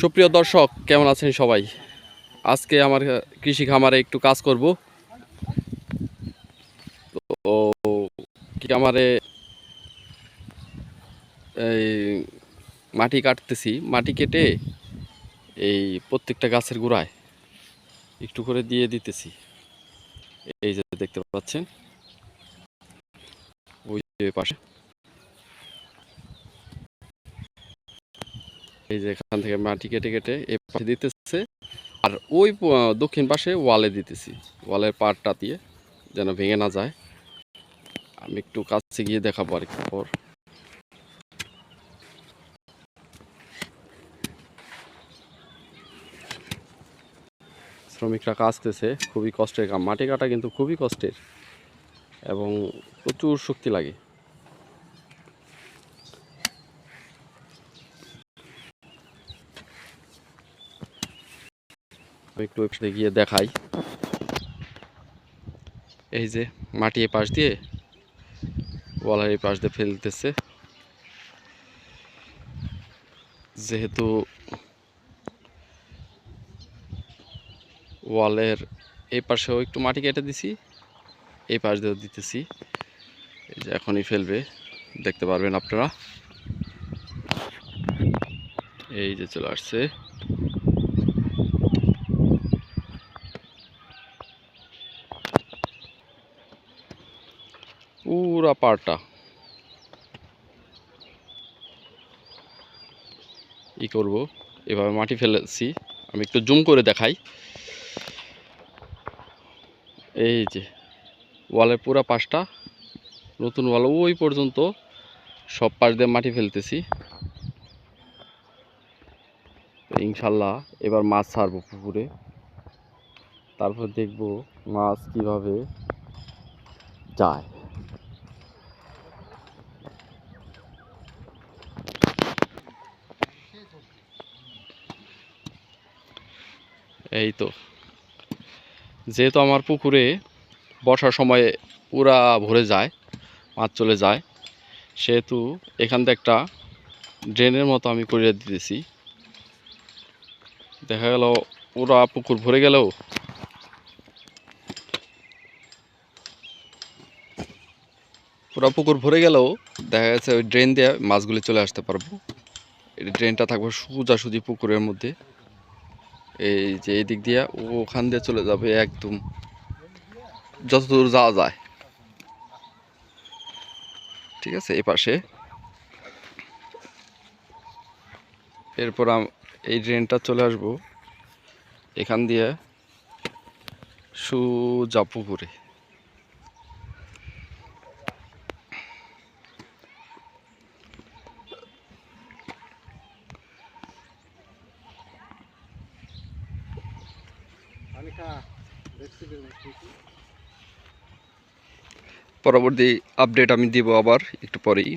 সুপ্রিয় দর্শক, কেমন আছেন সবাই? আজকে আমার কৃষি খামারে একটু কাজ করব। তো খামারে এই মাটি কাটতেছি, মাটি কেটে এই প্রত্যেকটা গাছের গোড়ায় একটু করে দিয়ে দিতেছি। এই যে দেখতে পাচ্ছেন, ওই যে পাশে। এই যে এখান থেকে মাটি কেটে কেটে এই পাশে দিতেছে। আর ওই দক্ষিণ পাশে ওয়ালে দিতেছি। ওয়ালের পাড়টা দিয়ে যেন ভেঙে না যায়। আমি একটু কাছে গিয়ে দেখাবো আর একটু পর শ্রমিকরা কাজতেছে খুবই কষ্টের কাম। মাটি কাটা কিন্তু খুবই কষ্টের এবং প্রচুর শক্তি লাগে। একটু ওয়েবসাইটে গিয়ে দেখাই। এই যে মাটি এ পাশ দিয়ে ওয়ালের এই পাশ দিয়ে ফেলতেছে। যেহেতু ওয়ালের এই পাশেও একটু মাটি কেটে দিছি এই পাশ দিয়েও দিতেছি। এই যে এখনই ফেলবে, দেখতে পারবেন আপনারা। এই যে চলে আসছে। পুরা পাড়টা। ই করব, এভাবে মাটি ফেলেছি, আমি একটু জুম করে দেখাই। এই যে, ওয়ালের পুরা পাশটা, নতুন ওয়াল ওই পর্যন্ত সব পাশ দিয়ে মাটি ফেলতেছি। ইনশাল্লাহ এবার মাছ ছাড়বো পুকুরে। তারপর দেখব মাছ কীভাবে যায়। এই তো। যেহেতু আমার পুকুরে বর্ষার সময় পুরা ভরে যায়, মাছ চলে যায়, সেহেতু এখান থেকে একটা ড্রেনের মতো আমি করে দিতেছি। দেখা গেল পুরা পুকুর ভরে গেলেও পুরা পুকুর ভরে গেলেও দেখা যাচ্ছে ওই ড্রেন দিয়ে মাছগুলি চলে আসতে পারব। এই ড্রেনটা থাকবে সোজাসুজি পুকুরের মধ্যে। এই যে এই দিক দিয়ে ওখান দিয়ে চলে যাবে একদম যতদূর যাওয়া যায়। ঠিক আছে এ পাশে। এরপর এই ড্রেনটা চলে আসব। এখান দিয়ে সুজা পুকুরে পরবর্তী আপডেট আমি দিব আবার একটু পরেই।